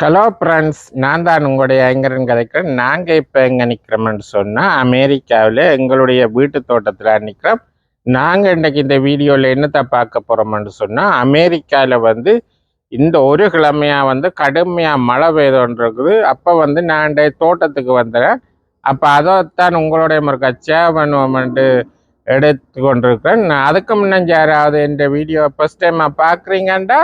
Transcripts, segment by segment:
Hello friends நான் தான் உங்களுடைய ஐங்கரன் கதைக்கிறேன். நாங்கள் இப்போ எங்கே நிற்கிறோம்னு சொன்னால் அமெரிக்காவில் எங்களுடைய வீட்டு தோட்டத்தில் நிற்கிறோம் நாங்கள் இன்றைக்கி இந்த வீடியோவில் என்னத்தை பார்க்க போகிறோம்னு சொன்னால் அமெரிக்காவில் வந்து இந்த ஒரு கிழமையாக வந்து கடுமையாக மழை பெய்தோன்றிருக்குது அப்போ வந்து நான் தோட்டத்துக்கு வந்துடுறேன் அப்போ அதைத்தான் உங்களுடைய முறை சேவ் பண்ணுவோம்ட்டு எடுத்து கொண்டிருக்கிறேன் நான் அதுக்கு முன்னாடி யாராவது இந்த வீடியோ ஃபஸ்ட் டைமாக பார்க்குறீங்கன்னா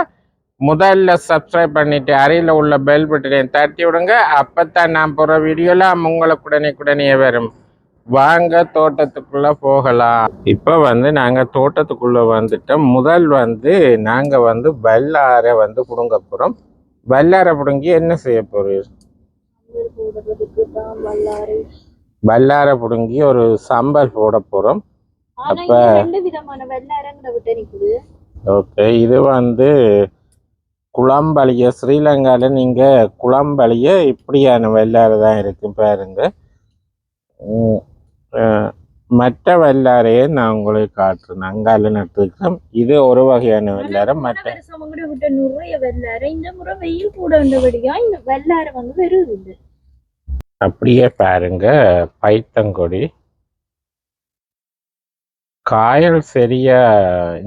முதல்ல சப்ஸ்கிரைப் பண்ணிட்டு அருகில் உள்ள பெல் பட்டனையும் தட்டி விடுங்க. அப்பதான் நான் போகிற வீடியோலாம் உங்களுக்கு உடனே வரும். வாங்க தோட்டத்துக்குள்ள போகலாம். இப்போ வந்து நாங்கள் தோட்டத்துக்குள்ள வந்துட்டோம். முதல் வந்து நாங்கள் வந்து வல்லாரை வந்து பிடுங்க போகிறோம் வல்லாரை பிடுங்கி என்ன செய்ய தான் வல்லாரை பிடுங்கி ஒரு சம்பல் போட போகிறோம் அப்ப- ஓகே இது வந்து குளம்பளிய ஸ்ரீலங்காவில் நீங்கள் குளம்பளிய இப்படியான வெள்ளாறு தான் இருக்கு பாருங்க மற்ற வெள்ளாரையே நான் உங்களுக்கு காட்டுறேன் அங்கால நட்டுருக்கேன் இது ஒரு வகையான வெள்ளாரை மற்ற விட்ட நிறைய வெள்ளார இந்த முறை வெயில் கூட வந்தபடியா இந்த வெள்ளார வந்து வருது. அப்படியே பாருங்க பைத்தங்கொடி காயல் சரிய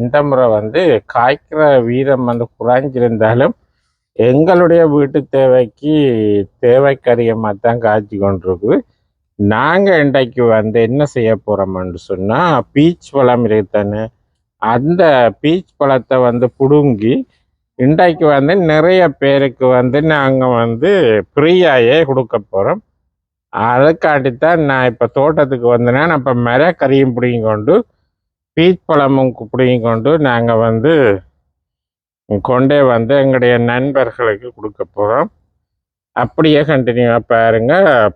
இந்த முறை வந்து காய்க்கிற வீதம் வந்து குறைஞ்சிருந்தாலும் எங்களுடைய வீட்டு தேவைக்கு தேவைக்கரியமாக தான் காய்ச்சி கொண்டிருக்குது. நாங்கள் இன்றைக்கு வந்து என்ன செய்ய போகிறோம்னு சொன்னால் பீச் பழம் இருக்குதானே அந்த பீச் பழத்தை வந்து பிடுங்கி இன்றைக்கு வந்து நிறைய பேருக்கு வந்து நாங்கள் வந்து ஃப்ரீயாகவே கொடுக்க போகிறோம் அதுக்காண்டி தான் நான் இப்போ தோட்டத்துக்கு வந்தேன்னா நான் இப்போ மர கறியும் பிடிங்கி கொண்டு பீச் பழமும் பிடிங்கி கொண்டு நாங்கள் வந்து கொண்டே வந்து எங்களுடைய நண்பர்களுக்கு கொடுக்க போகிறோம் அப்படியே கண்டினியூவாக பாருங்க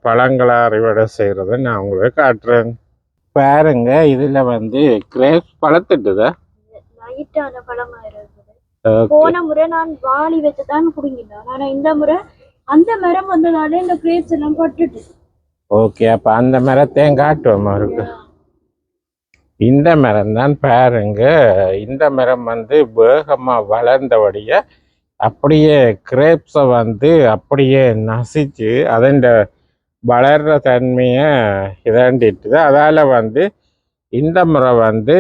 பழங்களை அறுவடை செய்கிறத நான் உங்களுக்கு காட்டுறேன். பாருங்க இதில் வந்து கிரேப்ஸ் பழத்துட்டுதா? லைட்டான பழமா இருக்குது போன முறை நான் வாளி வச்சு தான் குடுங்கிட்டேன் ஆனா இந்த முறை அந்த மரம் வந்ததால இந்த கிரேப்ஸ் எல்லாம் பட்டுட்டு. ஓகே அப்போ அந்த மரத்தையும் காட்டுவோம் இருக்கு இந்த மரம் தான் பாருங்க. இந்த மரம் வந்து வேகமாக வளர்ந்தபடியே அப்படியே கிரேப்ஸை வந்து அப்படியே நசிச்சு அதன் வளர்ற தன்மையை இதாண்டிட்டுது. அதால் வந்து இந்த முறை வந்து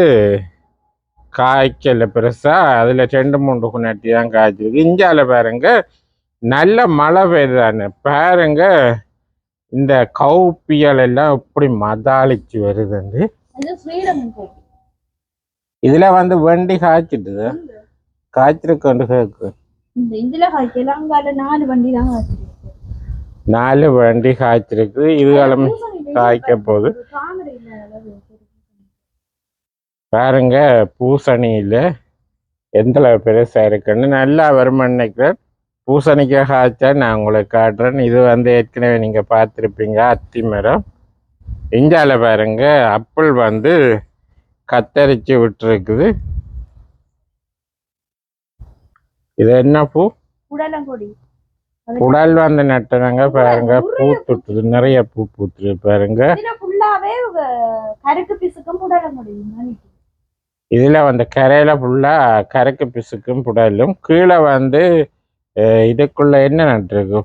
காய்க்கல பெருசாக அதில் ரெண்டு மூன்று குணாட்டி தான் காய்ச்சிருக்கு. இஞ்சால பாருங்க நல்ல மழை பெய்யுதானே பாருங்க இந்த கவுப்பியல் எல்லாம் இப்படி மதாளிச்சு வருதுன்னு. இதுல வந்து வண்டி காய்ச்சிட்டுது. காய்ச்சிருக்கொண்டு கேக்கு. இதுல அங்கால நாலு வண்டி தான் காய்ச்சிருக்கு. நாலு வண்டி காய்ச்சிருக்கு. இது கிழமை காய்க்க போகுது. பாருங்க பூசணியில் எந்த பெருசா இருக்குன்னு நல்லா வருமானு நினைக்கிறேன் பூசணிக்காய் காய்ச்சா நான் உங்களுக்கு காட்டுறேன். இது வந்து ஏற்கனவே நீங்க பார்த்துருப்பீங்க அத்தி மரம். இஞ்சால பாருங்க அப்பிள் வந்து கத்தரிச்சு விட்டுருக்குது. இது என்ன பூ? உடல் வந்து நட்டுனாங்க பாருங்க பூத்துட்டுது நிறைய பூ பூத்துட்டு பாருங்க. இதுல வந்து கரையில ஃபுல்லா கரைக்கு பிசுக்கும் புடலும் கீழே வந்து இதுக்குள்ள என்ன நட்டுருக்கு?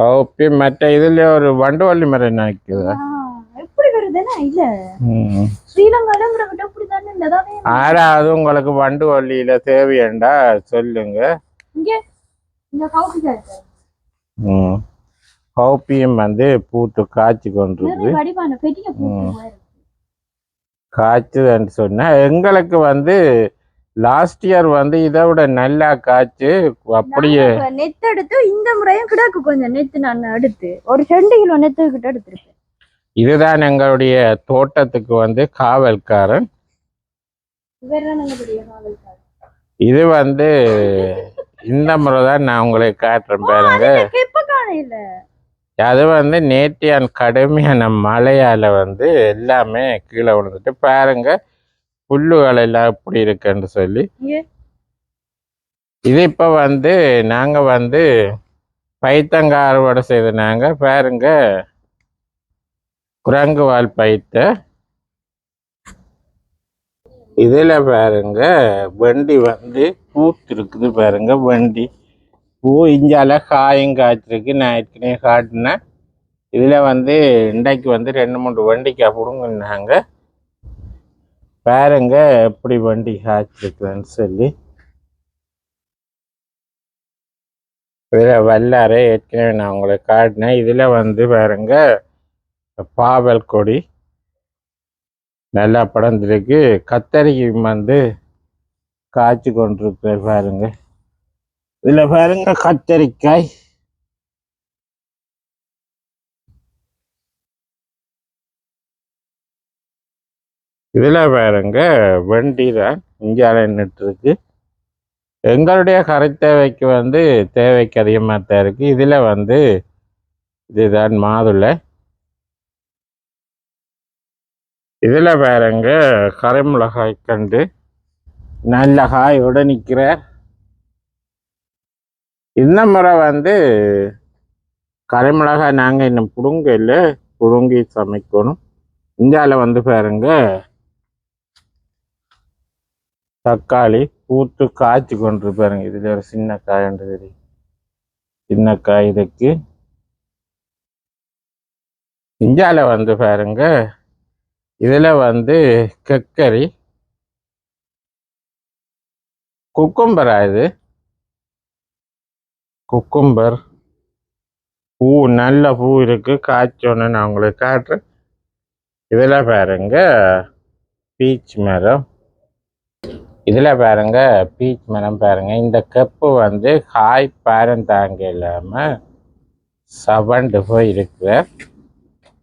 கவுப்பி மற்ற இதுல ஒரு வண்டுவள்ளி மரம் இல்லதாவே ஆறாவது உங்களுக்கு வண்டுவள்ளியில தேவையண்டா? சொல்லுங்க. இங்க இந்த கவுக்கு ம். கவுப்பியும் வந்து பூத்து காய்ச்சி கொண்டிருக்கு. காய்ச்சுதுன்னு சொன்னா எங்களுக்கு வந்து லாஸ்ட் இயர் வந்து இதை விட நல்லா காய்ச்சி அப்படியே நெத்து எடுத்து இந்த முறையும் கிடக்கு கொஞ்சம் நெத்து நான் எடுத்து ஒரு ரெண்டு கிலோ நெத்து கிட்ட எடுத்திருப்பேன் இதுதான் எங்களுடைய தோட்டத்துக்கு வந்து காவல்காரன். இது வந்து இந்த முறை தான் நான் உங்களுக்கு காட்டுறேன் பாருங்க. அது வந்து நேற்றியான் கடுமையான மழையால வந்து எல்லாமே கீழே விழுந்துட்டு பாருங்க. புல்லுகள் எல்லாம் எப்படி இருக்குன்னு சொல்லி. இது இப்போ வந்து நாங்கள் வந்து பைத்தங்காய் அறுவடை செய்த நாங்கள் பாருங்க. குரங்கு வால் பைத்த. இதில் பாருங்க வண்டி வந்து பூத்து இருக்குது பாருங்க வண்டி. பூ இஞ்சால காயும் காய்ச்சிருக்கு. நான் ஏற்கனவே காட்டினேன். இதில் வந்து இன்றைக்கு வந்து ரெண்டு மூணு வண்டிக்காய் பிடுங்கினாங்க. பாருங்க எப்படி வண்டி காய்ச்சிருக்குன்னு சொல்லி. இதில் வல்லாரை ஏற்கனவே நான் உங்களுக்கு காட்டினேன். இதில் வந்து பாருங்க பாவல் கொடி. நல்லா படர்ந்துருக்கு. கத்தரிக்கு வந்து காய்ச்சி கொண்டிருக்கிற பாருங்க. இதில் பாருங்க கத்தரிக்காய். இதில் பாருங்க வண்டி தான் இங்கே நின்றுட்டு இருக்கு எங்களுடைய கரை தேவைக்கு வந்து தேவைக்கு அதிகமாக தான் இருக்குது இதில் வந்து இதுதான் மாதுளை. இதில் பாருங்க கரைமிளகாய் கண்டு நல்ல காயோட நிற்கிற இந்த முறை வந்து கரைமிளகாய் நாங்கள் இன்னும் புடுங்கல புடுங்கி சமைக்கணும். இந்தியாவில் வந்து பாருங்க தக்காளி பூத்து காய்ச்சி கொண்டு பாருங்க. இதுல ஒரு சின்ன காய் தெரியும் சின்ன காய் இதுக்கு. இஞ்சால வந்து பாருங்க. இதில் வந்து கக்கரி குக்கும்பரா இது. குக்கும்பர். பூ நல்ல பூ இருக்கு. காய்ச்சோன்னு நான் உங்களுக்கு காட்டுறேன். இதில் பாருங்க. பீச் மரம். இதில் பாருங்க பீச் மரம் பாருங்க. இந்த கப்பு வந்து ஹாய் பாரம் தாங்க இல்லாமல் சவண்டு டிஃபோ இருக்குது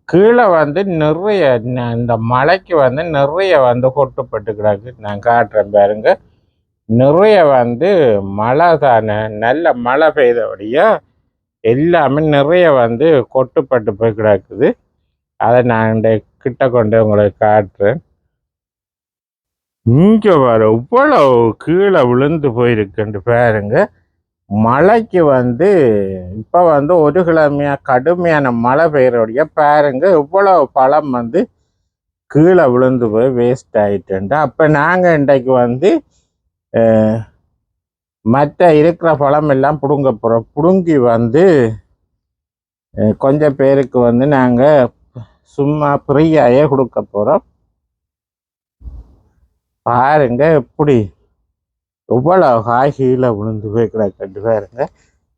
கீழே வந்து நிறைய ந- இந்த மலைக்கு வந்து நிறைய வந்து கொட்டுப்பட்டு கிடக்கு நான் காட்டுறேன் பாருங்க. நிறைய வந்து மழை தானே நல்ல மழை பெய்தபடியா எல்லாமே நிறைய வந்து கொட்டுப்பட்டு போய் கிடக்குது அதை நான் கிட்ட கொண்டு உங்களுக்கு காட்டுறேன். இங்கே வர இவ்வளோ கீழே விழுந்து போயிருக்குன்னு பாருங்க. மழைக்கு வந்து இப்போ வந்து ஒரு கிழமையாக கடுமையான மழை பெய்யறோடைய பாருங்க இவ்வளவு பழம் வந்து கீழே விழுந்து போய் வேஸ்ட் ஆயிட்டுண்டு. அப்போ நாங்கள் இன்றைக்கு வந்து மற்ற இருக்கிற பழம் எல்லாம் பிடுங்க போகிறோம் பிடுங்கி வந்து கொஞ்சம் பேருக்கு வந்து நாங்கள் சும்மா ஃப்ரீயாகவே கொடுக்க போகிறோம் பாருங்க எப்படி. எவ்வளோ காய் கீழே விழுந்து போய் கிடக்கண்டு பாருங்க.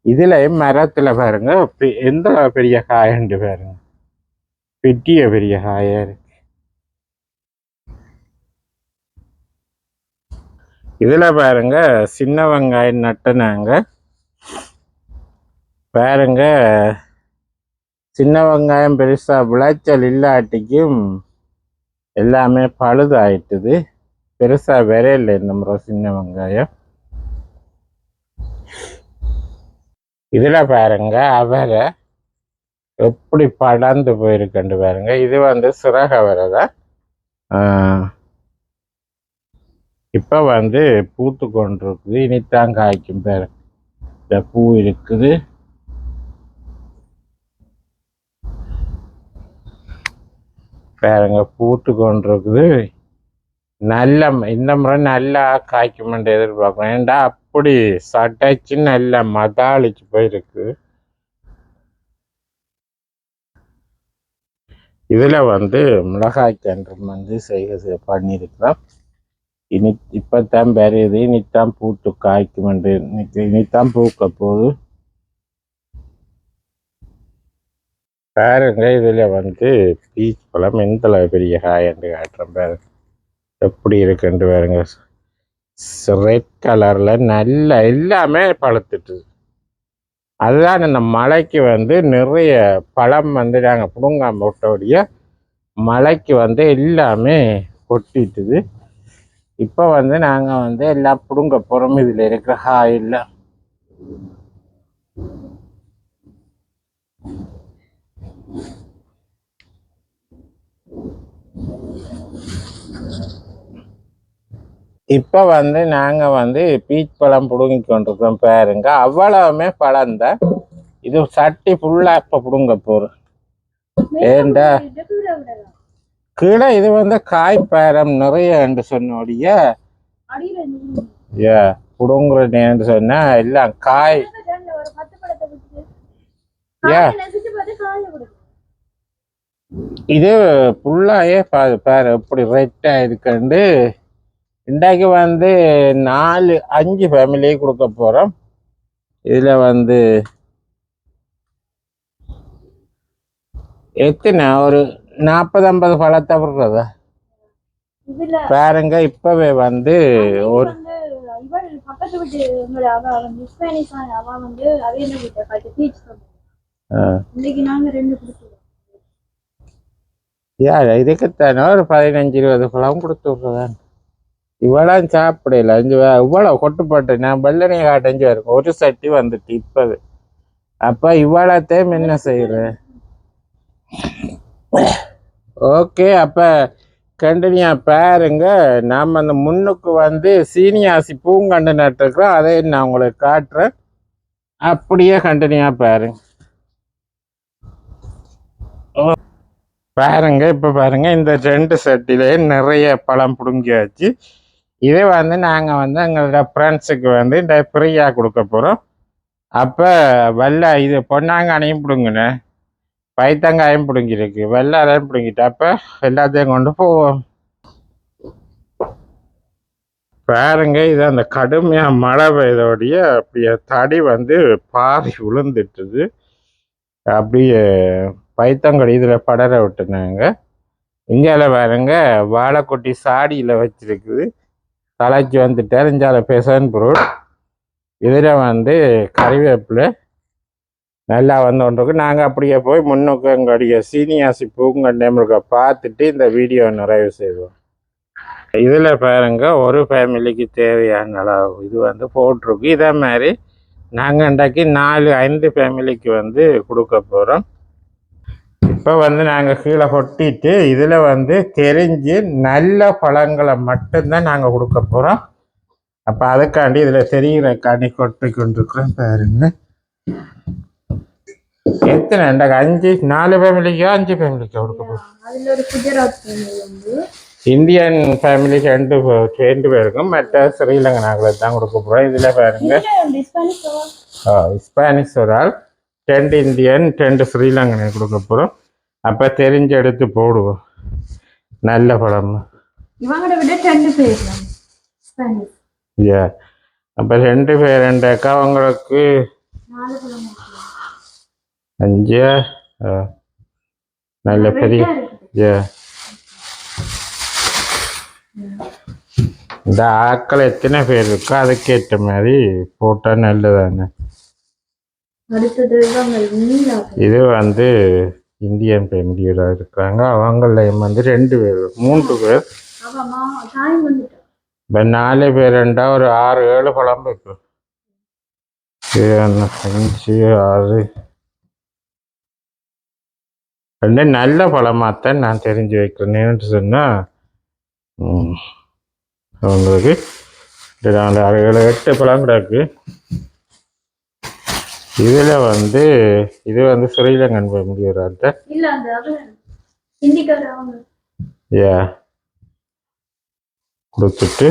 இதுலேயும் மரத்தில் பாருங்க பெ- எந்த பெரிய காயண்டு பாருங்க. பெட்டிய பெரிய காயாக இருக்கு. இதில் பாருங்க சின்ன வெங்காயம் நட்டுனாங்க. பாருங்க சின்ன வெங்காயம் பெருசாக விளைச்சல் இல்லாட்டிக்கும் எல்லாமே பழுதாயிட்டுது. பெருசாக இல்லை இந்த முறை சின்ன வெங்காயம். இதில் பாருங்க அவரை எப்படி படர்ந்து போயிருக்கண்டு பாருங்க. இது வந்து சிறக அவரை தான். இப்போ வந்து பூத்து கொண்டிருக்குது. இனித்தான் காய்க்கும் பாரு. இந்த பூ இருக்குது. பாருங்க பூத்து கொண்டிருக்குது. நல்ல இந்த முறை நல்லா காய்க்குமென்று எதிர்பார்க்கணும். ஏண்டா அப்படி சடைச்சு நல்லா மதாளிச்சு போயிருக்கு. இதில் வந்து மிளகாய் கன்று வந்து செய்க பண்ணியிருக்கிறோம். இனி இப்போத்தான் பெரியது இனித்தான் பூத்து காய்க்குமென்று இன்னைக்கு இனித்தான் பூக்க போகுது. பாருங்க இதில் வந்து பீச் பழம் எந்த பெரிய காய் என்று காட்டுறேன் பாருங்க. எப்படி இருக்குன்ட்டு பாருங்க. ரெட் கலரில் நல்ல எல்லாமே பழுத்துட்டு. அதுதான் இந்த மலைக்கு வந்து நிறைய பழம் வந்து நாங்கள் பிடுங்காம விட்டோடைய மலைக்கு வந்து எல்லாமே கொட்டிட்டுது. இப்போ வந்து நாங்கள் வந்து எல்லாம் பிடுங்க போகிறோம் இதில் இருக்கிற காயில் இப்போ வந்து நாங்கள் வந்து பீச் பழம் பிடுங்கி கொண்டிருக்கோம் பாருங்க. அவ்வளவுமே பழம் தான் இது சட்டி ஃபுல்லாக இப்போ பிடுங்க போகிறோம் ஏண்டா? கீழே இது வந்து காய் பேரம் நிறைய என்று சொன்னோடைய. ஏ பிடுங்குறேன்னு சொன்னால் எல்லாம் காய். ஏ. யா இது ஃபுல்லாகவே பாரு பாரு எப்படி ரெட்டாக இருக்குண்டு இன்றைக்கு வந்து நாலு அஞ்சு ஃபேமிலியே கொடுக்க போகிறோம் இதில் வந்து எத்தனை? ஒரு நாற்பது ஐம்பது பழத்தை விடுறதா? பாருங்க இப்போவே வந்து ஒரு வந்து இவள் பக்கத்து வீட்டு எங்களை அவ வந்து ஸ்பானிஷ் அவ வந்து அவையில வீட்டை காட்டு பீச் ஆ, இன்னைக்கு நாங்க ரெண்டு கொடுத்துருவோம் யா இதுக்குத்தானே? ஒரு பதினஞ்சு இருபது பழம் கொடுத்து விட்றதான் இவ்வளோ சாப்பிடல. அஞ்சு இவ்வளவு இவ்வளோ கொட்டுப்பட்டு நான் வெள்ளனையை காட்டஞ்சு வரும் ஒரு சட்டி வந்துட்டு இப்போவே. அப்போ இவ்வளோத்தையும் என்ன செய்கிறேன் ஓகே அப்போ கண்டினியா பாருங்க. நாம் அந்த முன்னுக்கு வந்து சீனியாசி பூங்கண்டு நட்டுருக்குறோம். அதை நான் உங்களுக்கு காட்டுறேன். அப்படியே கண்டினியா பாருங்க. பாருங்க இப்போ பாருங்க. இந்த ரெண்டு சட்டிலேயே நிறைய பழம் பிடுங்கியாச்சு. இதே வந்து நாங்கள் வந்து எங்களோட ஃப்ரெண்ட்ஸுக்கு வந்து இந்த ஃப்ரீயாக கொடுக்க போகிறோம் அப்போ வெள்ளை இது பொன்னாங்கானையும் பிடுங்கினே பைத்தங்காயும் பிடுங்கிருக்கு வெள்ளாரையும் பிடுங்கிட்டு அப்போ எல்லாத்தையும் கொண்டு போவோம். பாருங்க இது அந்த கடுமையாக மழை பெய்தோடைய அப்படியே தடி வந்து பாதி விழுந்துட்டுது அப்படியே பைத்தங்கடி இதில் படர விட்டுனாங்க. இந்தியாவில் பாருங்க வாழைக்குட்டி சாடியில் வச்சிருக்குது. தலைக்கு வந்துட்டார் இஞ்சால பெசன் பொருள். இதில் வந்து கறிவேப்பிலை நல்லா வந்து நாங்கள் அப்படியே போய் முன்னுக்கு எங்களுடைய சீனியாசி பூங்கண்டேமுருக்க பார்த்துட்டு இந்த வீடியோ நிறைவு செய்வோம். இதில் பாருங்க ஒரு ஃபேமிலிக்கு தேவையான அளவு இது வந்து போட்டிருக்கு. இதே மாதிரி நாங்கள் இன்றைக்கு நாலு ஐந்து ஃபேமிலிக்கு வந்து கொடுக்க போகிறோம் இப்போ வந்து நாங்கள் கீழே கொட்டிட்டு இதில் வந்து தெரிஞ்சு நல்ல பழங்களை மட்டும்தான் நாங்கள் கொடுக்க போகிறோம் அப்போ அதுக்காண்டி இதில் தெரிகிறக்காண்டி கொட்டி கொண்டிருக்கிறோம் பாருங்க. எத்தனை இந்த அஞ்சு நாலு ஃபேமிலிக்கோ அஞ்சு ஃபேமிலிக்கோ கொடுக்க போகிறோம் இந்தியன் ஃபேமிலிக்கு ரெண்டு ரெண்டு பேருக்கும் மற்ற ஸ்ரீலங்கா நாங்களுக்கு தான் கொடுக்க போகிறோம் இதில் பாருங்க. ஸ்பானிஷ் ஒரு ஆள். ரெண்டு இந்தியன் ரெண்டு ஸ்ரீலங்கனை கொடுக்க போகிறோம் அப்போ தெரிஞ்சு எடுத்து போடுவோம் நல்ல படம் இவங்களோட விட ரெண்டு பேர் ஏ அப்போ ரெண்டு பேர் ரெண்டு அக்கா அவங்களுக்கு அஞ்சு ஆ, நல்ல பெரிய ஏ இந்த ஆக்கள் எத்தனை பேர் இருக்கோ அதுக்கேற்ற மாதிரி போட்டால் நல்லதானே இது வந்து இந்தியன் ஃபேமிலியோட இருக்கிறாங்க. அவங்களையும் வந்து ரெண்டு பேர் மூன்று பேர். இப்போ நாலு பேர் ரெண்டா ஒரு ஆறு ஏழு பழம் இருக்கு. அஞ்சு ஆறு. ரெண்டு நல்ல பழமாத்தான் நான் தெரிஞ்சு வைக்கிறேன்னு சொன்னால் அவங்களுக்கு நாலு ஆறு ஏழு எட்டு பழம் கிடக்கு. இதில் வந்து இது வந்து ஸ்ரீலங்கன் அவங்க ஏ கொடுத்துட்டு